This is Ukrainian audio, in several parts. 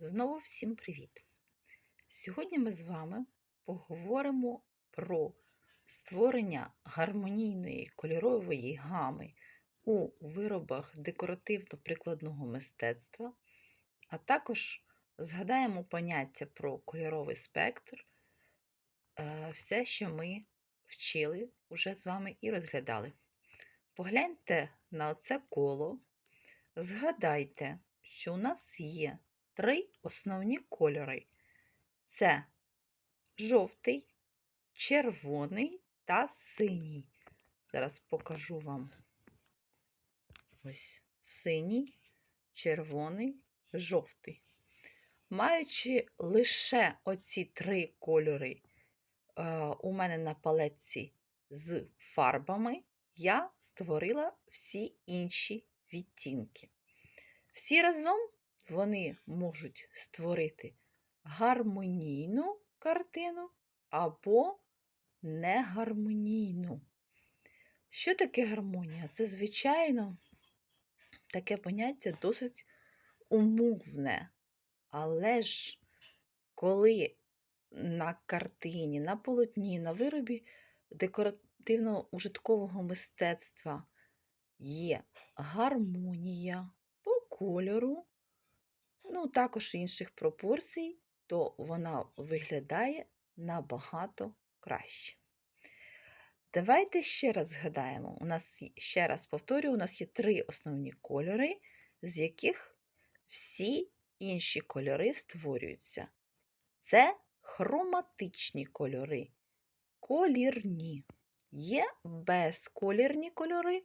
Знову всім привіт! Сьогодні ми з вами поговоримо про створення гармонійної кольорової гами у виробах декоративно-прикладного мистецтва, а також згадаємо поняття про кольоровий спектр, е, все, що ми вчили уже з вами і розглядали. Погляньте на оце коло, згадайте, що у нас є три основні кольори: це жовтий, червоний та синій. Зараз покажу вам ось синій, червоний, жовтий. Маючи лише оці три кольори е, у мене на палетці з фарбами, я створила всі інші відтінки. Всі разом вони можуть створити гармонійну картину або негармонійну. Що таке гармонія? Це, звичайно, таке поняття досить умовне. Але ж коли на картині, на полотні, на виробі декоративно-ужиткового мистецтва є гармонія по кольору, ну, також інших пропорцій, то вона виглядає набагато краще. Давайте ще раз згадаємо. У нас, ще раз повторюю, у нас є три основні кольори, з яких всі інші кольори створюються. Це хроматичні кольори, колірні. Є безколірні кольори,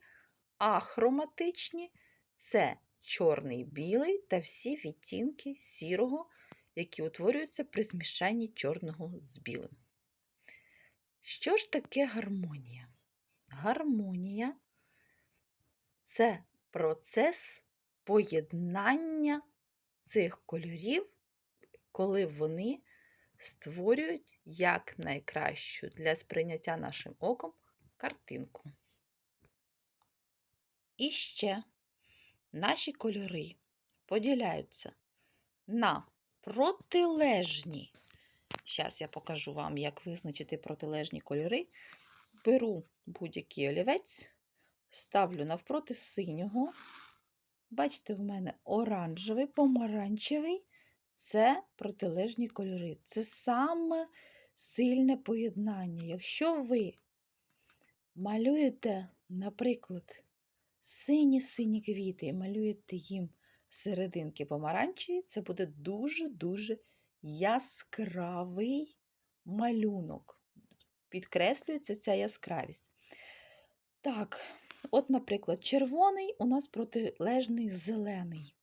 а хроматичні це чорний, білий та всі відтінки сірого, які утворюються при змішанні чорного з білим. Що ж таке гармонія? Гармонія це процес поєднання цих кольорів, коли вони створюють як найкращу для сприйняття нашим оком картинку. І ще наші кольори поділяються на протилежні. Зараз я покажу вам, як визначити протилежні кольори. Беру будь-який олівець, ставлю навпроти синього. Бачите, в мене оранжевий, помаранчевий це протилежні кольори. Це саме сильне поєднання. Якщо ви малюєте, наприклад, сині-сині квіти і малюєте їм серединки помаранчеві, це буде дуже-дуже яскравий малюнок. Підкреслюється ця яскравість. Так, от, наприклад, червоний у нас протилежний зелений.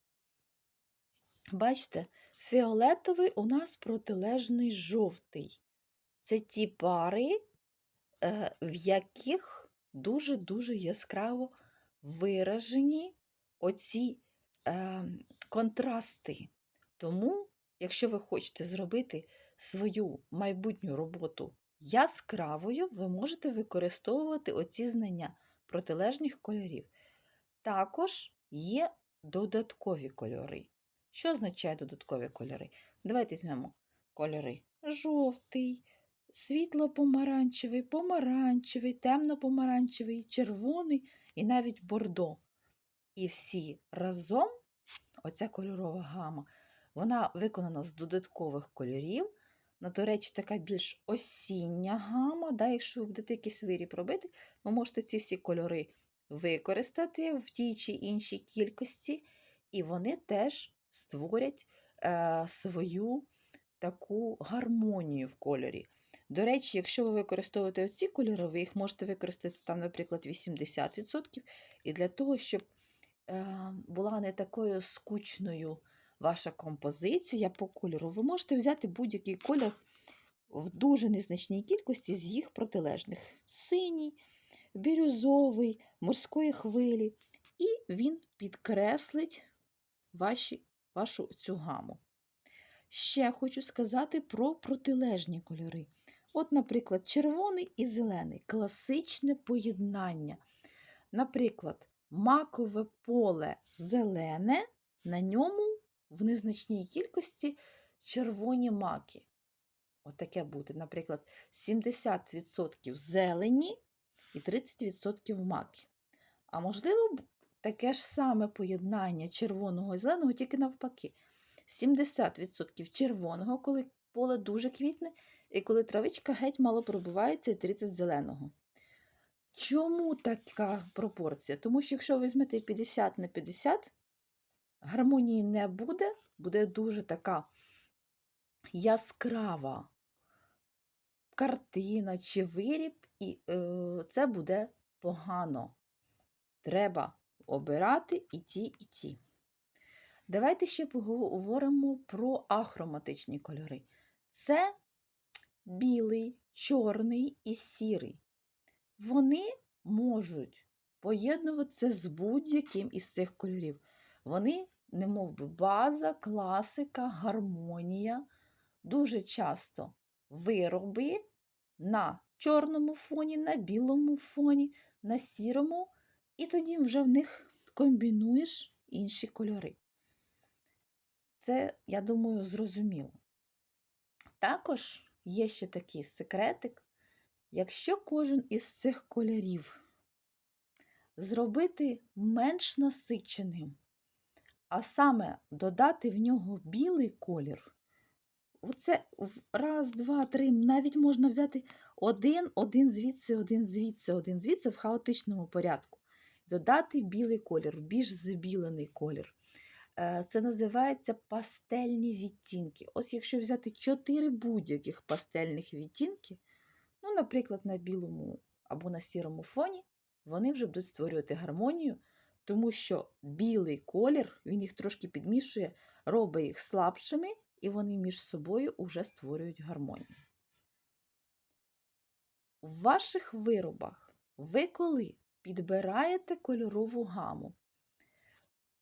Бачите, фіолетовий у нас протилежний жовтий. Це ті пари, е, в яких дуже-дуже яскраво виражені оці е, контрасти. Тому, якщо ви хочете зробити свою майбутню роботу яскравою, ви можете використовувати оці знання протилежних кольорів. Також є додаткові кольори. Що означає додаткові кольори? Давайте візьмемо кольори жовтий, світло-помаранчевий, помаранчевий, темно-помаранчевий, червоний і навіть бордо. І всі разом, оця кольорова гама, вона виконана з додаткових кольорів. Ну, до речі, така більш осіння гама. Да, Якщо ви будете якийсь виріб робити, ви можете ці всі кольори використати в тій чи іншій кількості, і вони теж створять е, свою таку гармонію в кольорі. До речі, якщо ви використовуєте оці кольори, ви їх можете використати, там, наприклад, 80%. І для того, щоб е, була не такою скучною ваша композиція по кольору, ви можете взяти будь-який кольор в дуже незначній кількості з їх протилежних: синій, бірюзовий, морської хвилі. І він підкреслить ваші, вашу цю гаму. Ще хочу сказати про протилежні кольори. От, наприклад, червоний і зелений класичне поєднання. Наприклад, макове поле зелене, на ньому в незначній кількості червоні маки. Отаке буде, наприклад, 70% зелені і 30% маки. А можливо, таке ж саме поєднання червоного і зеленого, тільки навпаки. 70% червоного, коли поле дуже квітне, і коли травичка геть мало пробивається, і 30 зеленого. Чому така пропорція? Тому що якщо ви візьмете 50 на 50, гармонії не буде, буде дуже така яскрава картина чи виріб, і е, це буде погано. Треба обирати і ті, і ті. Давайте ще поговоримо про ахроматичні кольори. Це білий, чорний і сірий. Вони можуть поєднуватися з будь-яким із цих кольорів. Вони, немов би база, класика, гармонія. Дуже часто вироби на чорному фоні, на білому фоні, на сірому, і тоді вже в них комбінуєш інші кольори. Це, я думаю, зрозуміло. Також є ще такий секретик. Якщо кожен із цих кольорів зробити менш насиченим, а саме додати в нього білий колір, оце раз, два, три, навіть можна взяти один, один звідси, один звідси, один звідси в хаотичному порядку. Додати білий колір, більш забілений колір. Це називається пастельні відтінки. Ось якщо взяти чотири будь-яких пастельних відтінки, ну, наприклад, на білому або на сірому фоні, вони вже будуть створювати гармонію, тому що білий колір, він їх трошки підмішує, робить їх слабшими, і вони між собою вже створюють гармонію. В ваших виробах ви коли підбираєте кольорову гаму,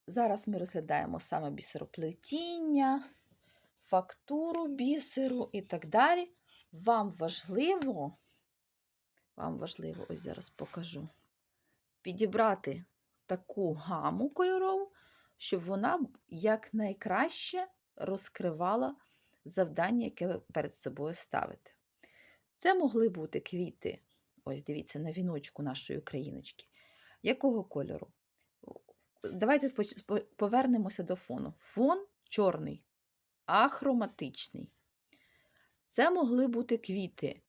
Зараз ми розглядаємо саме бісероплетіння, фактуру бісеру і так далі. Вам важливо, вам важливо, ось зараз покажу, підібрати таку гаму кольорову, щоб вона якнайкраще розкривала завдання, яке ви перед собою ставите. Це могли бути квіти, ось дивіться, на віночку нашої україночки. Якого кольору? Давайте повернемося до фону. Фон чорний, ахроматичний. Це могли бути квіти.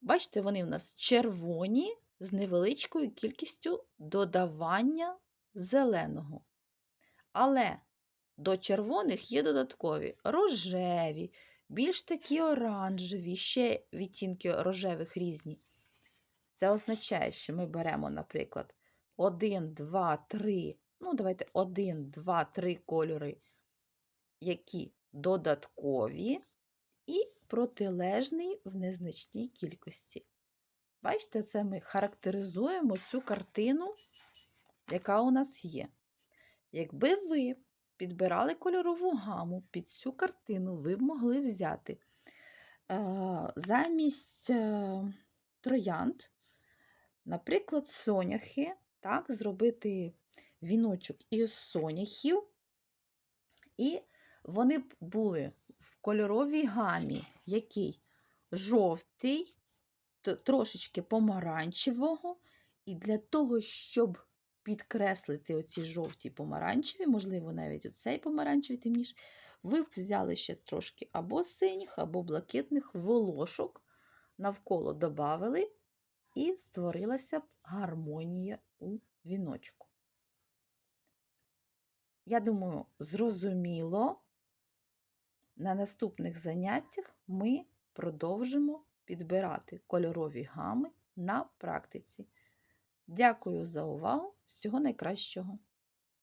Бачите, вони в нас червоні з невеличкою кількістю додавання зеленого. Але до червоних є додаткові рожеві, більш такі оранжеві, ще відтінки рожевих різні. Це означає, що ми беремо, наприклад, 1, 2, 3, ну, давайте 1, 2, 3 кольори, які додаткові, і протилежний в незначній кількості. Бачите, це ми характеризуємо цю картину, яка у нас є. Якби ви підбирали кольорову гаму під цю картину, ви б могли взяти е, замість е, троянд, наприклад, соняхи так, зробити віночок із соняхів, і вони були в кольоровій гамі, який? Жовтий, трошечки помаранчевого, і для того, щоб підкреслити оці жовті помаранчеві, можливо, навіть оцей помаранчевий темніш, ви б взяли ще трошки або синіх, або блакитних волошок, навколо додали, і створилася б гармонія у віночку. Я думаю, зрозуміло, на наступних заняттях ми продовжимо підбирати кольорові гами на практиці. Дякую за увагу! Всього найкращого!